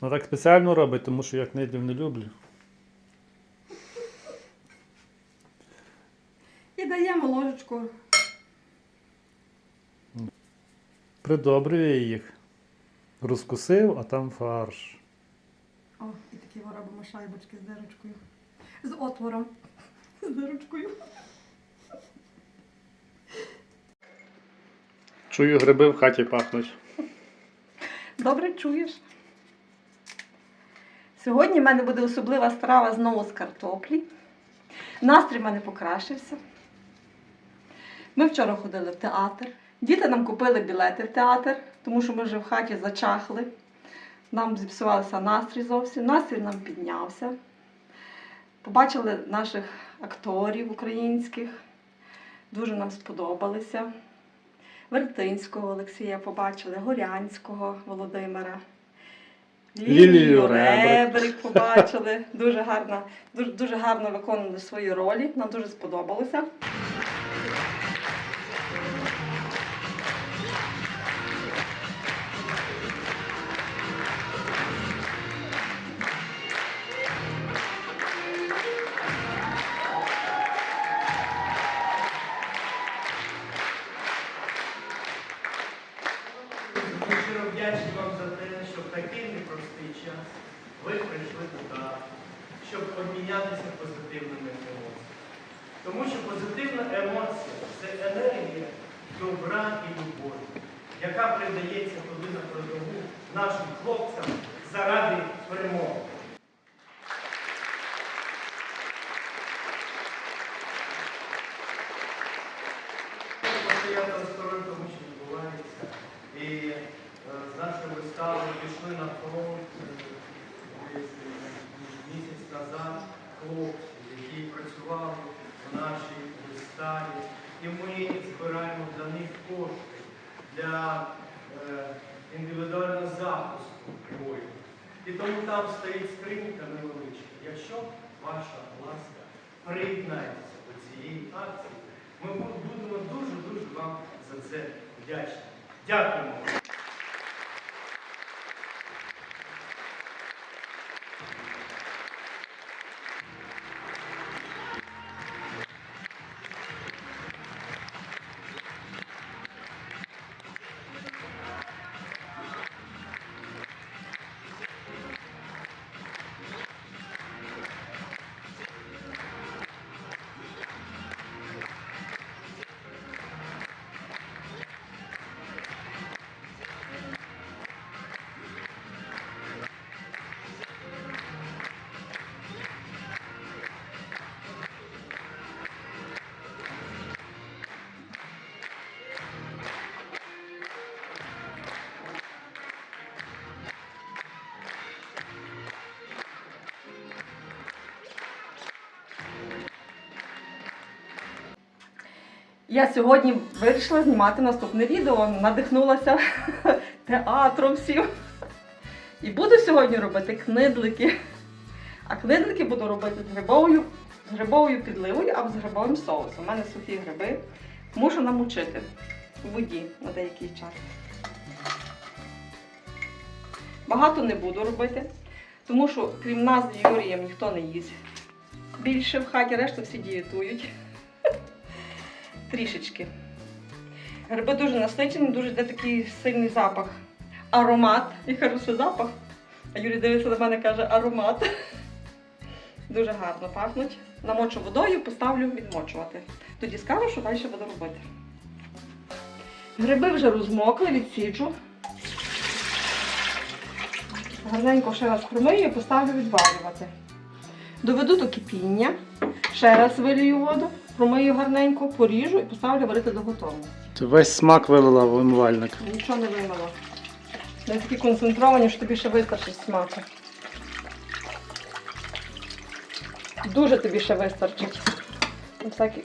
Ну так спеціально робить, тому що я книдів не люблю. І даємо ложечку. Придобрює їх. Розкусив, а там фарш. О, і такі ми робимо шайбочки з дирочкою. З отвором. З дирочкою. Чую, гриби в хаті пахнуть. Добре чуєш. Сьогодні в мене буде особлива страва знову з картоплі. Настрій в мене покращився. Ми вчора ходили в театр. Діти нам купили білети в театр, тому що ми вже в хаті зачахли. Нам зіпсувався настрій зовсім. Настрій нам піднявся. Побачили наших акторів українських. Дуже нам сподобалися. Вертинського Олексія побачили, Горянського Володимира. Лілію Ребрик. Побачили. Дуже гарно, дуже, дуже гарно виконували свої ролі. Нам дуже сподобалося. Ви прийшли туди, щоб обмінятися позитивними емоціями. Тому що позитивна емоція це енергія добра і любові, яка передається туди на передову нашим хлопцям заради перемоги. Індивідуального бою. І тому там стоїть скринька невеличка. Якщо ваша ласка приєднається до цієї акції, ми будемо дуже-дуже вам за це вдячні. Дякуємо. Я сьогодні вирішила знімати наступне відео. Надихнулася театром всім. І буду сьогодні робити книдлики. А книдлики буду робити з грибовою, з грибовою підливою або з грибовим соусом. У мене сухі гриби. Мушу намочити у воді на деякий час. Багато не буду робити, тому що крім нас з Юрієм ніхто не їсть. Більше в хаті, решта всі дієтують трішечки. Гриби дуже насичені, дуже йде такий сильний запах. Аромат. Я кажу, що запах. А Юрій дивиться на мене і каже аромат. Дуже гарно пахнуть. Намочу водою, поставлю відмочувати. Тоді скажу, що далі буду робити. Гриби вже розмокли, відсіджу. Гарненько ще раз промию і поставлю відварювати. Доведу до кипіння, ще раз вилію воду, промию гарненько, поріжу і поставлю варити до готовності. Ти весь смак вилила в умивальник. Нічого не вимило. Вони такі концентровані, що тобі ще вистачить смаку. Дуже тобі ще вистачить. Всякі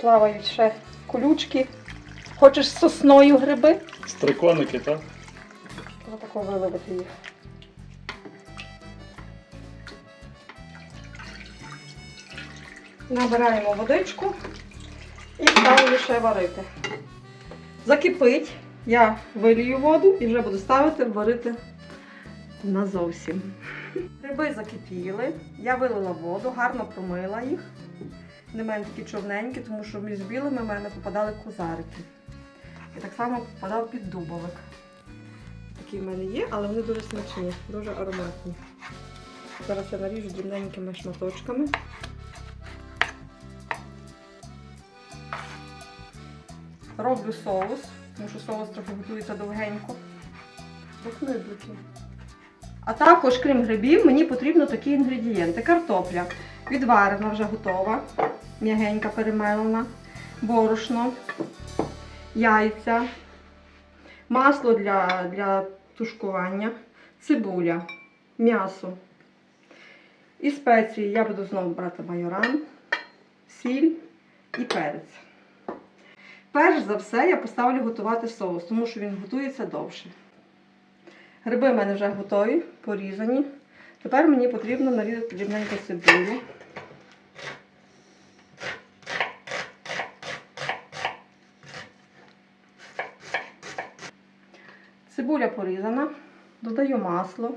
плавають ще колючки. Хочеш з сосною гриби? Стриконики, так? Отако виливати їх. Набираємо водичку і ставлю ще варити. Закипить, я вилію воду і вже буду ставити варити Назовсім. Гриби закипіли, я вилила воду, гарно промила їх. Вони в мене такі чорненькі, тому що між білими в мене попадали козарики. І так само попадав під дубовик. Такі в мене є, але вони дуже смачні, дуже ароматні. Зараз я наріжу дрібненькими шматочками. Роблю соус, тому що соус трохи готується довгенько. А також, крім грибів, мені потрібно такі інгредієнти. Картопля відварена, вже готова, м'ягенька перемелена, борошно, яйця, масло для, для тушкування, цибуля, м'ясо. І спеції я буду знову брати майоран, сіль і перець. Перш за все я поставлю готувати соус, тому що він готується довше. Гриби в мене вже готові, порізані. Тепер мені потрібно нарізати дрібненько цибулю. Цибуля порізана. Додаю масло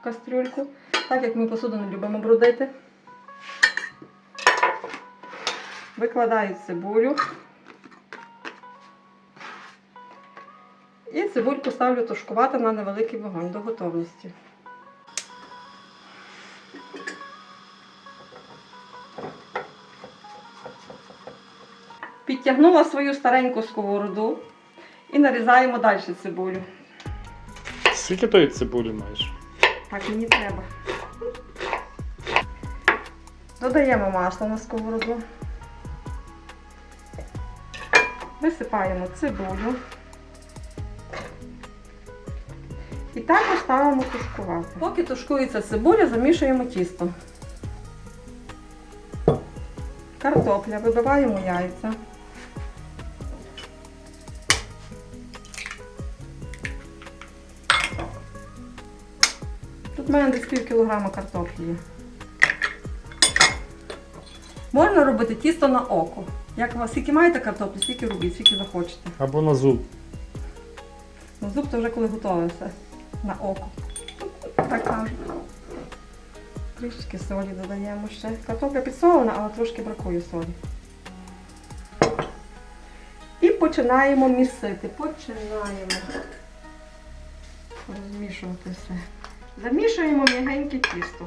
в кастрюльку, так як ми посуду не любимо брудити. Викладаю цибулю. І цибульку ставлю тушкувати на невеликий вогонь до готовності. Підтягнула свою стареньку сковороду і нарізаємо далі цибулю. Скільки тої цибулі маєш? Так мені треба. Додаємо масло на сковороду. Висипаємо цибулю. Також ставимо тушкувати. Поки тушкується цибуля, замішуємо тісто. Картопля, вибиваємо яйця. Тут в мене десь пів кілограма картоплі. Можна робити тісто на око. Як у вас скільки маєте картоплі, стільки робіть, скільки захочете. Або на зуб. Ну, зуб то вже коли готове все. На око. Так кажуть. Трішки солі додаємо ще. Картопля підсолена, але трошки бракує солі. І починаємо місити. Починаємо розмішувати все. Замішуємо м'ягеньке тісто.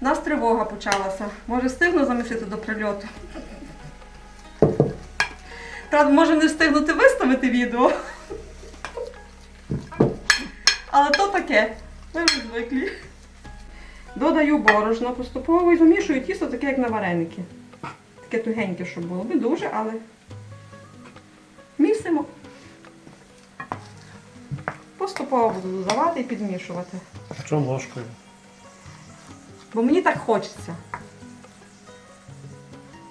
У нас тривога почалася. Може встигну замісити до прильоту. Правда, може не встигнути виставити відео. Але то таке. Ми вже звиклі. Додаю борошно поступово і замішую тісто таке, як на вареники. Таке тугеньке, щоб було. Не дуже, але місимо. Поступово буду додавати і підмішувати. А Чому ложкою? Бо мені так хочеться.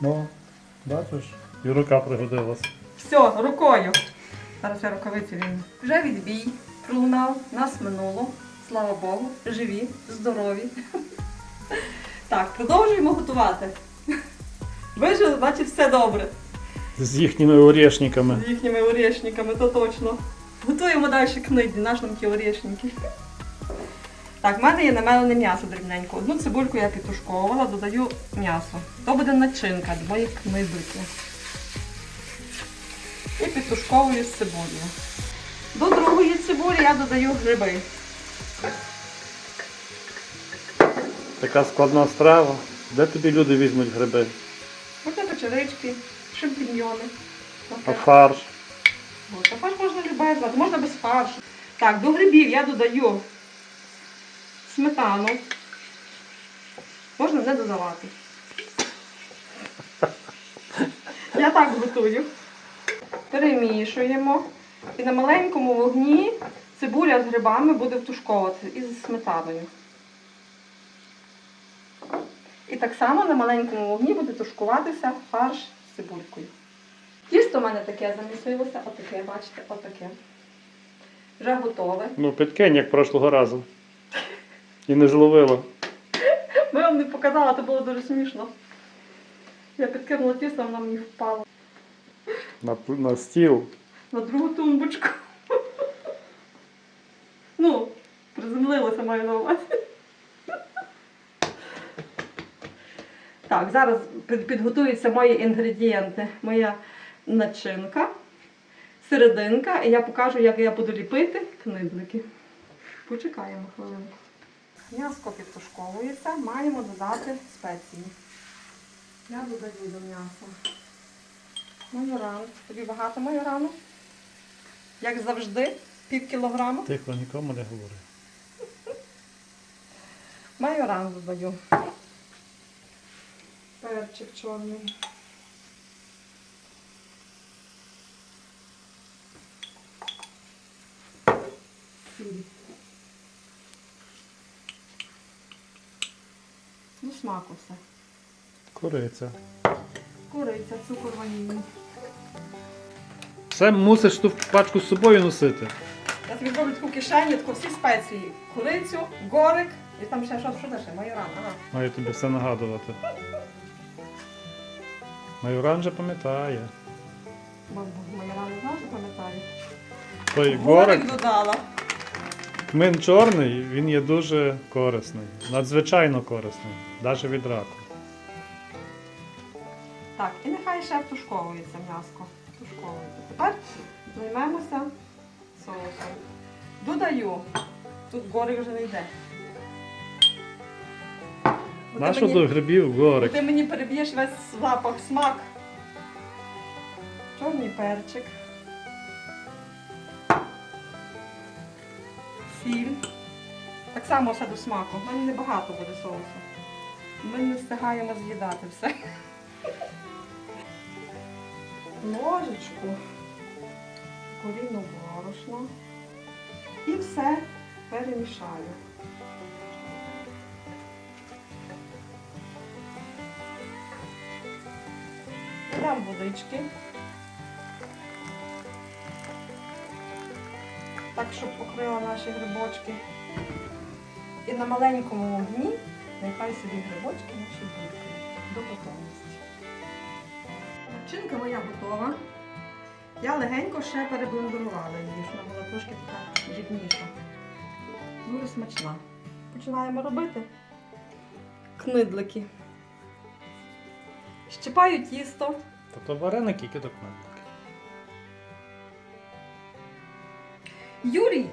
Ну, бачиш? І рука пригодилась. Все, рукою. Зараз я рукавиці візьму. Вже відбій пролунав, нас минуло. Слава Богу, живі, здорові. Так, продовжуємо готувати. Вижили, значить, все добре. З їхніми орешниками. З їхніми орешниками, то точно. Готуємо далі книги, наш нам ті орешники. Так, в мене є намелене м'ясо дрібненько. Одну цибульку я підтушковувала, додаю м'ясо. То буде начинка до моїх книзики. І підтушковую з цибулею. Цибулі я додаю гриби. Така складна страва. Де тобі люди візьмуть гриби? Можна печерички, шампіньйони. А фарш. От, а фарш можна любе звати, можна без фаршу. Так, до грибів я додаю сметану. Можна не додавати. Я так готую. Перемішуємо. І на маленькому вогні цибуля з грибами буде втушковуватися із сметаною. І так само на маленькому вогні буде тушкуватися фарш з цибулькою. Тісто в мене таке замісилося, отаке, бачите, отаке. Вже готове. Ну, підкинь, як прошлого разу. І не зловила. Ми вам не показала, це було дуже смішно. Я підкинула тісто, воно мені впало На, на стіл. На другу тумбочку. Ну, приземлилося соуса маю на увазі. Так, зараз підготуються мої інгредієнти, моя начинка, серединка, і я покажу, як я буду ліпити книдлики. Почекаємо хвилинку. М'яско підтушковується, маємо додати спеції. Я додаю до м'яса. Майоран. Тобі багато майорану? Як завжди, пів кілограма. Тихо, нікому не говори. Майоран додаю. Перчик чорний. До смаку все. Кориця. Куриця, цукор ванільний. Все мусиш ту пачку з собою носити. Я тобі роблю таку кишеню, таку всі спеції. Курицю, горик і там ще що, що де ще? Майоран. Ага. Маю тобі все нагадувати. Майоран же пам'ятає. Бо бо майоран не знав, що пам'ятаю. Той горик, додала. кмин чорний, він є дуже корисний. Надзвичайно корисний. Навіть від раку. Так, і нехай ще тушковується м'яско. Тушковується. Тепер займемося соусом. Додаю. Тут горик вже не йде. Бо ти Нащо мені- до грибів бо горик? ти мені переб'єш весь запах, смак. Чорний перчик. Сіль. Так само все до смаку. У мене небагато буде соусу. Ми не встигаємо з'їдати все. Ложечку, корінну борошно. І все перемішаю. Додам водички. Так, щоб покрила наші грибочки. І на маленькому вогні нехай собі грибочки наші булькають до готовності. Начинка моя готова. Я легенько ще переблендувала її, щоб вона була трошки така дрібніша. Дуже смачна. Починаємо робити книдлики. Щипаю тісто. Тобто вареники, які документи. Юрій,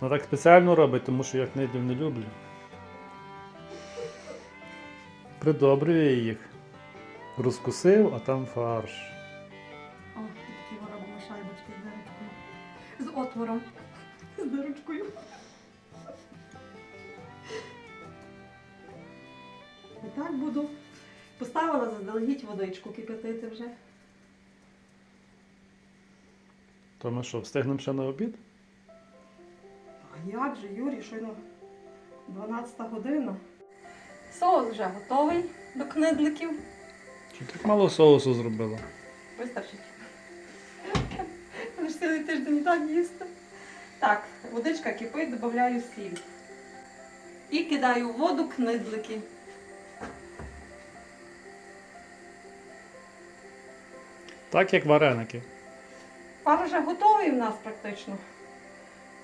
Ну так спеціально робить, тому що я книдлів не люблю. Придобрює їх. Розкусив, а там фарш. О, такі робимо шайбочки з дирочкою. З отвором. З дирочкою. І так буду. Поставила заздалегідь водичку кипятити вже. То ми що, встигнемо ще на обід? А як же, Юрій, щойно 12 година. Соус вже готовий до книдликів. Чи так мало соусу зробила? Вистачить. Ми ж цілий тиждень так їсти. Так, водичка кипить, додаю сіль. І кидаю в воду книдлики. Так як вареники. Пар вже готовий в нас практично.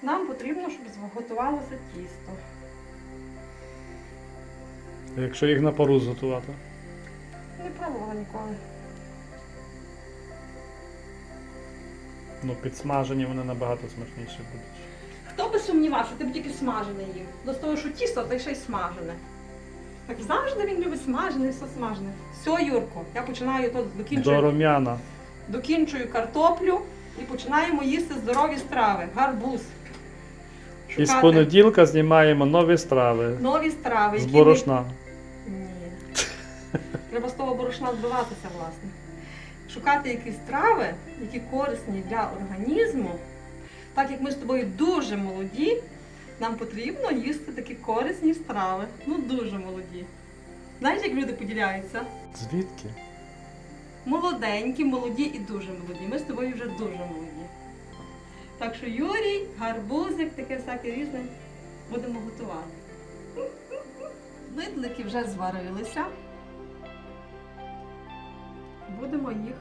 Нам потрібно, щоб зготувалося тісто. Якщо їх на пару зготувати? Не пробувала ніколи. Ну, підсмажені вони набагато смачніші будуть. Хто би сумнівався, ти б тільки смажене їв. До того, що тісто, та й ще й смажене. Так завжди він любить смажене, все смажене. Все, Юрко, я починаю тут До докінчую, рум'яна. докінчую картоплю і починаємо їсти здорові страви. Гарбуз. І з Шукати понеділка знімаємо нові страви. нові страви. З які борошна. Ні. Треба з того борошна збиватися, власне. Шукати якісь страви, які корисні для організму. Так як ми з тобою дуже молоді, нам потрібно їсти такі корисні страви. Ну дуже молоді. Знаєш, як люди поділяються? Звідки? Молоденькі, молоді і дуже молоді. Ми з тобою вже дуже молоді. Так що Юрій, гарбузик, таке всяке різне будемо готувати. Видлики вже зварилися. Будемо їх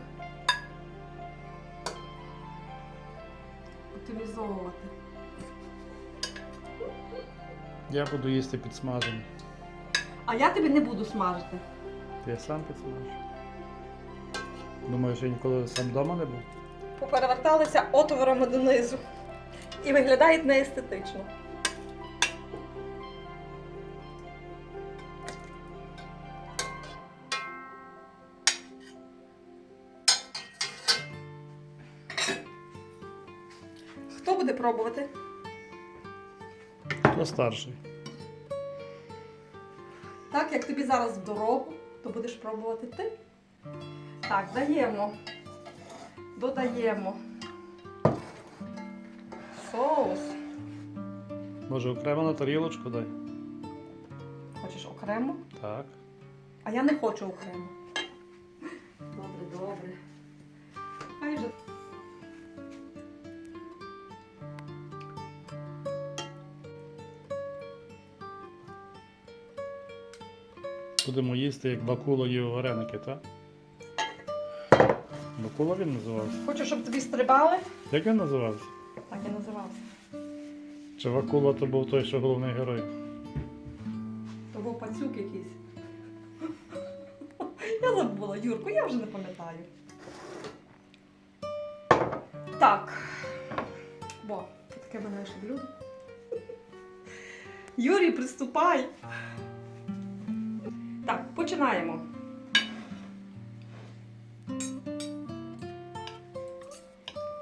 утилізовувати. Я буду їсти підсмажений. А я тобі не буду смажити. Ти сам підсмажиш. Думаєш, я ніколи сам вдома не був? Попереверталися отворами донизу. І виглядають неестетично. Пробувати? Хто старший? Так, як тобі зараз в дорогу, то будеш пробувати ти. Так, даємо. Додаємо. Соус. Може окремо на тарілочку дай? Хочеш окремо? Так. А я не хочу окремо. Їсти, як Бакуло їв вареники, так? Бакуло він називався. Хочу, щоб тобі стрибали. Як він називався? Так і називався. Чи Вакуло то був той, що головний герой? То був пацюк якийсь. Я забула, Юрку, я вже не пам'ятаю. Так. Бо, таке мене ще блюдо. Юрій, приступай. Так, починаємо.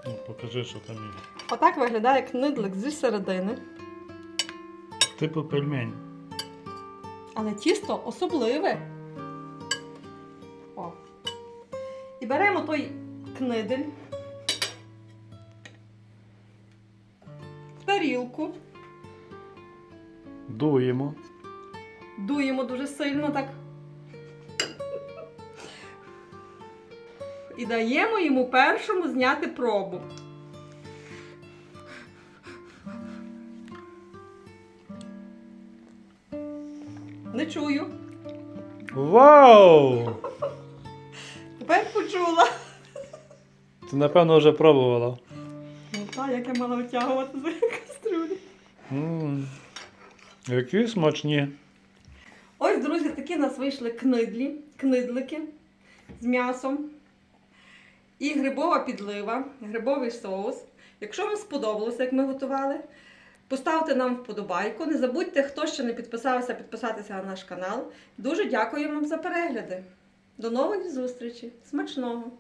Ну, покажи, що там є. Отак виглядає книдлик зі середини, Типу пельмень. але тісто особливе. О. І беремо той книдель в тарілку, Дуємо. Дуємо дуже сильно так. І даємо йому першому зняти пробу. Не чую. Вау! Тепер почула. Ти напевно вже пробувала. Ну так, як я мала витягувати з кастрюлі. Які смачні. Ось, друзі, такі в нас вийшли книдлі, книдлики з м'ясом. І грибова підлива, грибовий соус. Якщо вам сподобалося, як ми готували, поставте нам вподобайку. Не забудьте, хто ще не підписався, підписатися на наш канал. Дуже дякую вам за перегляди. До нових зустрічей. Смачного!